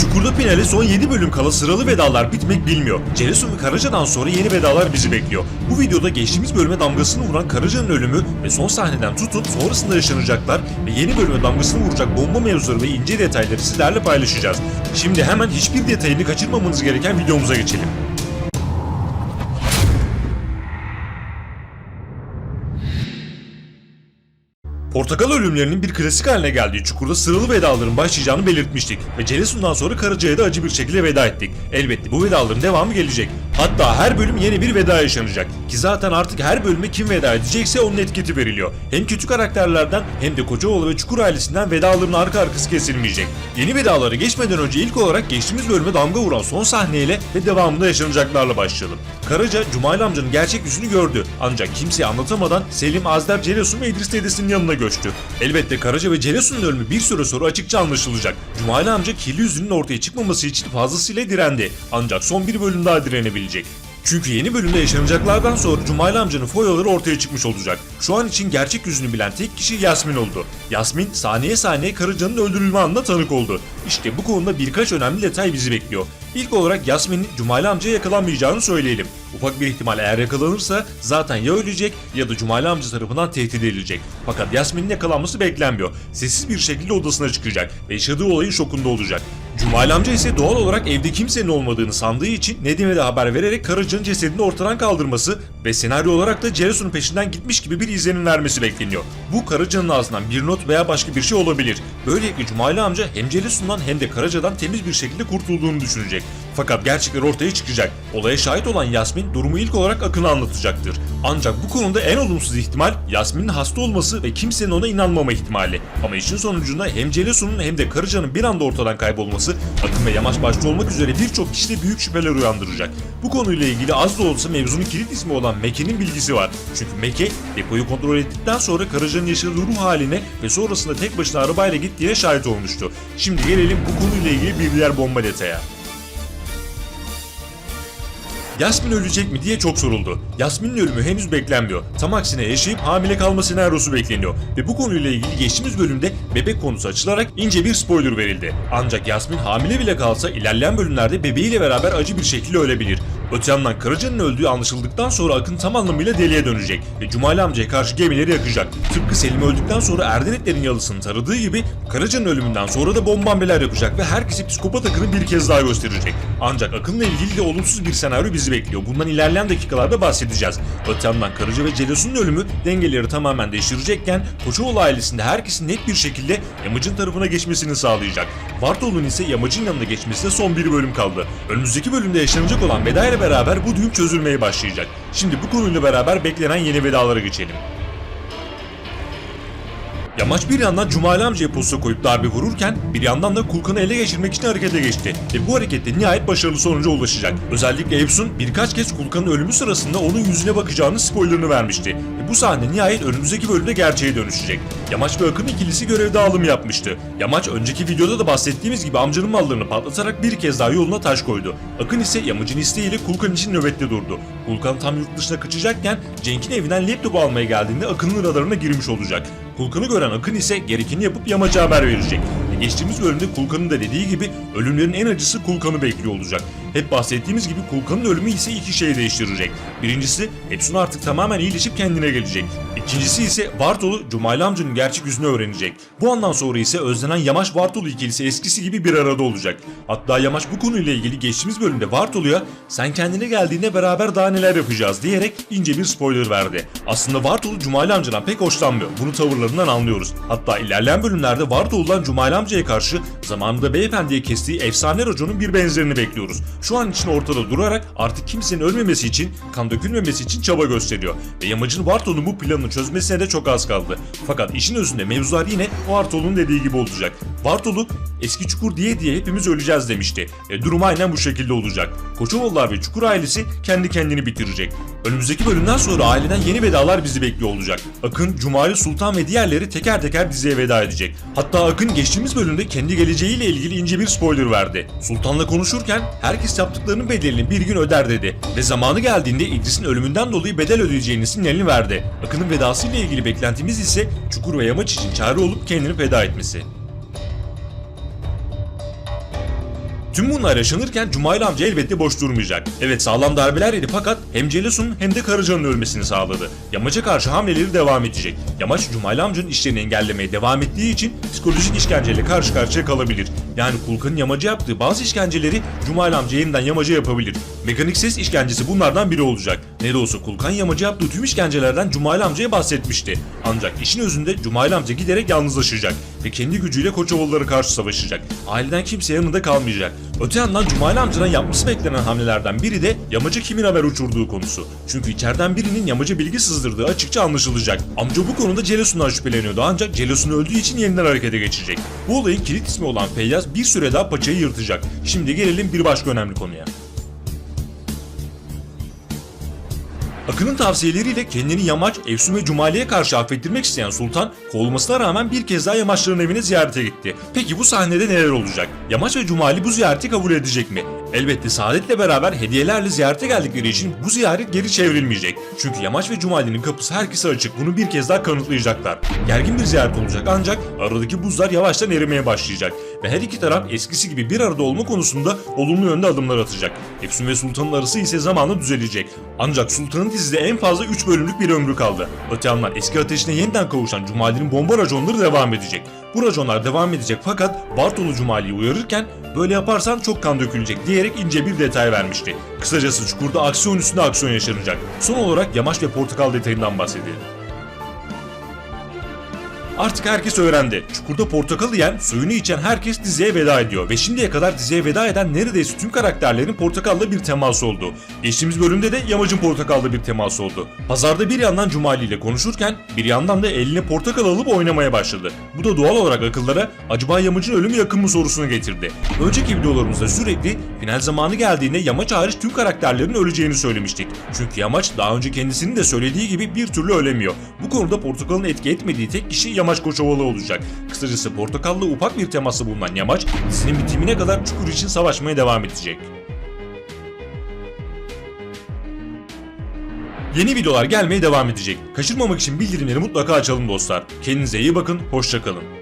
Çukurda finale son 7 bölüm kala sıralı vedalar bitmek bilmiyor. Ceresun ve Karaca'dan sonra yeni vedalar bizi bekliyor. Bu videoda geçtiğimiz bölüme damgasını vuran Karaca'nın ölümü ve son sahneden tutun sonrasında yaşanacaklar ve yeni bölüme damgasını vuracak bomba mevzuları ve ince detayları sizlerle paylaşacağız. Şimdi hemen hiçbir detayını kaçırmamanız gereken videomuza geçelim. Portakal ölümlerinin bir klasik haline geldiği çukurda sıralı vedaların başlayacağını belirtmiştik ve Celesun'dan sonra Karaca'ya da acı bir şekilde veda ettik. Elbette bu vedaların devamı gelecek. Hatta her bölüm yeni bir veda yaşanacak. Ki zaten artık her bölüme kim veda edecekse onun etiketi veriliyor. Hem kötü karakterlerden hem de Kocaoğlu ve Çukur ailesinden vedaların arka arkası kesilmeyecek. Yeni vedaları geçmeden önce ilk olarak geçtiğimiz bölüme damga vuran son sahneyle ve devamında yaşanacaklarla başlayalım. Karaca Cumali amcanın gerçek yüzünü gördü. Ancak kimseye anlatamadan Selim, Azder, Celesun ve İdris dedesinin yanına göçtü. Elbette Karaca ve Celesun'un ölümü bir süre sonra açıkça anlaşılacak. Cumali amca kirli yüzünün ortaya çıkmaması için fazlasıyla direndi. Ancak son bir bölüm daha direnebilecek. Çünkü yeni bölümde yaşanacaklardan sonra Cumali amcanın foyaları ortaya çıkmış olacak. Şu an için gerçek yüzünü bilen tek kişi Yasmin oldu. Yasmin saniye saniye Karaca'nın öldürülme anına tanık oldu. İşte bu konuda birkaç önemli detay bizi bekliyor. İlk olarak Yasmin'in Cumali amcaya yakalanmayacağını söyleyelim. Ufak bir ihtimal eğer yakalanırsa zaten ya ölecek ya da Cumali amca tarafından tehdit edilecek. Fakat Yasmin'in yakalanması beklenmiyor. Sessiz bir şekilde odasına çıkacak ve yaşadığı olayın şokunda olacak. Cumali amca ise doğal olarak evde kimsenin olmadığını sandığı için Nedim'e de haber vererek Karaca'nın cesedini ortadan kaldırması ve senaryo olarak da Ceresun'un peşinden gitmiş gibi bir izlenim vermesi bekleniyor. Bu Karaca'nın ağzından bir not veya başka bir şey olabilir. Böylelikle Cumali amca hem Ceresun'dan hem de Karaca'dan temiz bir şekilde kurtulduğunu düşünecek. Fakat gerçekler ortaya çıkacak. Olaya şahit olan Yasmin durumu ilk olarak Akın'a anlatacaktır. Ancak bu konuda en olumsuz ihtimal Yasmin'in hasta olması ve kimsenin ona inanmama ihtimali. Ama işin sonucunda hem Celesun'un hem de Karıca'nın bir anda ortadan kaybolması Akın ve Yamaç başta olmak üzere birçok kişide büyük şüpheler uyandıracak. Bu konuyla ilgili az da olsa mevzunun kilit ismi olan Meke'nin bilgisi var. Çünkü Meke depoyu kontrol ettikten sonra Karıca'nın yaşadığı ruh haline ve sonrasında tek başına arabayla gittiğine şahit olmuştu. Şimdi gelelim bu konuyla ilgili bir diğer bomba detaya. Yasmin ölecek mi diye çok soruldu. Yasmin'in ölümü henüz beklenmiyor. Tam aksine yaşayıp hamile kalma senaryosu bekleniyor. Ve bu konuyla ilgili geçtiğimiz bölümde bebek konusu açılarak ince bir spoiler verildi. Ancak Yasmin hamile bile kalsa ilerleyen bölümlerde bebeğiyle beraber acı bir şekilde ölebilir. Öte yandan Karaca'nın öldüğü anlaşıldıktan sonra Akın tam anlamıyla deliye dönecek ve Cumali amcaya karşı gemileri yakacak. Tıpkı Selim öldükten sonra Erdenetlerin yalısını taradığı gibi Karaca'nın ölümünden sonra da bombambeler yapacak ve herkesi psikopat Akın'ı bir kez daha gösterecek. Ancak Akın'la ilgili de olumsuz bir senaryo bizi bekliyor. Bundan ilerleyen dakikalarda bahsedeceğiz. Öte yandan Karaca ve Celesun'un ölümü dengeleri tamamen değiştirecekken Koçoğlu ailesinde herkesin net bir şekilde Yamacın tarafına geçmesini sağlayacak. Vartol'un ise Yamacın yanına geçmesine son bir bölüm kaldı. Önümüzdeki bölümde yaşanacak olan veda beraber bu düğüm çözülmeye başlayacak. Şimdi bu konuyla beraber beklenen yeni vedalara geçelim. Yamaç bir yandan Cumali amcaya posta koyup darbe vururken bir yandan da Kulkan'ı ele geçirmek için harekete geçti. Ve bu harekette nihayet başarılı sonuca ulaşacak. Özellikle Efsun birkaç kez Kulkan'ın ölümü sırasında onun yüzüne bakacağını spoilerını vermişti. Ve bu sahne nihayet önümüzdeki bölümde gerçeğe dönüşecek. Yamaç ve Akın ikilisi görev dağılımı yapmıştı. Yamaç önceki videoda da bahsettiğimiz gibi amcanın mallarını patlatarak bir kez daha yoluna taş koydu. Akın ise Yamaç'ın isteğiyle Kulkan için nöbette durdu. Kulkan tam yurt dışına kaçacakken Cenk'in evinden laptop almaya geldiğinde Akın'ın radarına girmiş olacak. Kulkan'ı gören Akın ise gerekeni yapıp Yamaç'a haber verecek. Geçtiğimiz bölümde Kulkan'ın da dediği gibi ölümlerin en acısı Kulkan'ı bekliyor olacak. Hep bahsettiğimiz gibi Kulkan'ın ölümü ise iki şeyi değiştirecek. Birincisi Epson artık tamamen iyileşip kendine gelecek. İkincisi ise Bartolu Cumali amcanın gerçek yüzünü öğrenecek. Bu andan sonra ise özlenen Yamaç Bartolu ikilisi eskisi gibi bir arada olacak. Hatta Yamaç bu konuyla ilgili geçtiğimiz bölümde Bartolu'ya sen kendine geldiğinde beraber daha neler yapacağız diyerek ince bir spoiler verdi. Aslında Bartolu Cumali amcadan pek hoşlanmıyor. Bunu tavırlarından anlıyoruz. Hatta ilerleyen bölümlerde Bartolu'dan Cumali amcaya karşı zamanında beyefendiye kestiği efsane raconun bir benzerini bekliyoruz. Şu an için ortada durarak artık kimsenin ölmemesi için, kan dökülmemesi için çaba gösteriyor. Ve Yamacın Bartolu'nun bu planını çözmesine de çok az kaldı. Fakat işin özünde mevzular yine Bartolu'nun dediği gibi olacak. Bartolu eski çukur diye diye hepimiz öleceğiz demişti. E, durum aynen bu şekilde olacak. Koçovalılar ve Çukur ailesi kendi kendini bitirecek. Önümüzdeki bölümden sonra aileden yeni vedalar bizi bekliyor olacak. Akın, Cumali, Sultan ve diğerleri teker teker diziye veda edecek. Hatta Akın geçtiğimiz bölümde kendi geleceğiyle ilgili ince bir spoiler verdi. Sultan'la konuşurken herkes yaptıklarının bedelini bir gün öder dedi. Ve zamanı geldiğinde İdris'in ölümünden dolayı bedel ödeyeceğini sinyalini verdi. Akın'ın vedasıyla ilgili beklentimiz ise Çukur ve Yamaç için çare olup kendini feda etmesi. Tüm bunlar yaşanırken Cumaylı amca elbette boş durmayacak. Evet sağlam darbeler yedi fakat hem Celesun'un hem de Karaca'nın ölmesini sağladı. Yamaç'a karşı hamleleri devam edecek. Yamaç Cumaylı amcanın işlerini engellemeye devam ettiği için psikolojik işkenceyle karşı karşıya kalabilir. Yani Kulkan'ın Yamaç'a yaptığı bazı işkenceleri Cumaylı amca yeniden Yamaç'a yapabilir. Mekanik ses işkencesi bunlardan biri olacak. Ne de olsa Kulkan Yamaç'a yaptığı tüm işkencelerden Cumaylı amcaya bahsetmişti. Ancak işin özünde Cumaylı amca giderek yalnızlaşacak ve kendi gücüyle Koçovalılara karşı savaşacak. Aileden kimse yanında kalmayacak. Öte yandan Cumaylı amcanın yapması beklenen hamlelerden biri de Yamaç'a kimin haber uçurduğu konusu. Çünkü içeriden birinin Yamaç'a bilgi sızdırdığı açıkça anlaşılacak. Amca bu konuda Celesun'dan şüpheleniyordu ancak Celesun öldüğü için yeniden harekete geçecek. Bu olayın kilit ismi olan Feyyaz bir süre daha paçayı yırtacak. Şimdi gelelim bir başka önemli konuya. Akın'ın tavsiyeleriyle kendini Yamaç, Efsun ve Cumali'ye karşı affettirmek isteyen Sultan, kovulmasına rağmen bir kez daha Yamaçların evine ziyarete gitti. Peki bu sahnede neler olacak? Yamaç ve Cumali bu ziyareti kabul edecek mi? Elbette Saadet'le beraber hediyelerle ziyarete geldikleri için bu ziyaret geri çevrilmeyecek. Çünkü Yamaç ve Cumali'nin kapısı herkese açık. Bunu bir kez daha kanıtlayacaklar. Gergin bir ziyaret olacak ancak aradaki buzlar yavaştan erimeye başlayacak. Ve her iki taraf eskisi gibi bir arada olma konusunda olumlu yönde adımlar atacak. Efsun ve Sultan'ın arası ise zamanla düzelecek. Ancak Sultan'ın dizide en fazla 3 bölümlük bir ömrü kaldı. Öte yandan eski ateşine yeniden kavuşan Cumali'nin bomba raconları devam edecek. Bu raconlar devam edecek fakat Bartolu Cumali'yi uyarırken böyle yaparsan çok kan dökülecek diyerek ince bir detay vermişti. Kısacası çukurda aksiyon üstünde aksiyon yaşanacak. Son olarak Yamaç ve Portakal detayından bahsedelim. Artık herkes öğrendi. Çukurda portakalı yiyen, suyunu içen herkes diziye veda ediyor. Ve şimdiye kadar diziye veda eden neredeyse tüm karakterlerin portakalla bir teması oldu. Geçtiğimiz bölümde de Yamacın portakalla bir teması oldu. Pazarda bir yandan Cumali ile konuşurken bir yandan da eline portakal alıp oynamaya başladı. Bu da doğal olarak akıllara acaba Yamacın ölümü yakın mı sorusunu getirdi. Önceki videolarımızda sürekli final zamanı geldiğinde Yamaç hariç tüm karakterlerin öleceğini söylemiştik. Çünkü Yamaç daha önce kendisinin de söylediği gibi bir türlü ölemiyor. Bu konuda portakalın etki etmediği tek kişi Yamaç Koçovalı olacak. Kısacası portakalla ufak bir teması bulunan Yamaç dizinin bitimine kadar Çukur için savaşmaya devam edecek. Yeni videolar gelmeye devam edecek. Kaçırmamak için bildirimleri mutlaka açalım dostlar. Kendinize iyi bakın, hoşçakalın.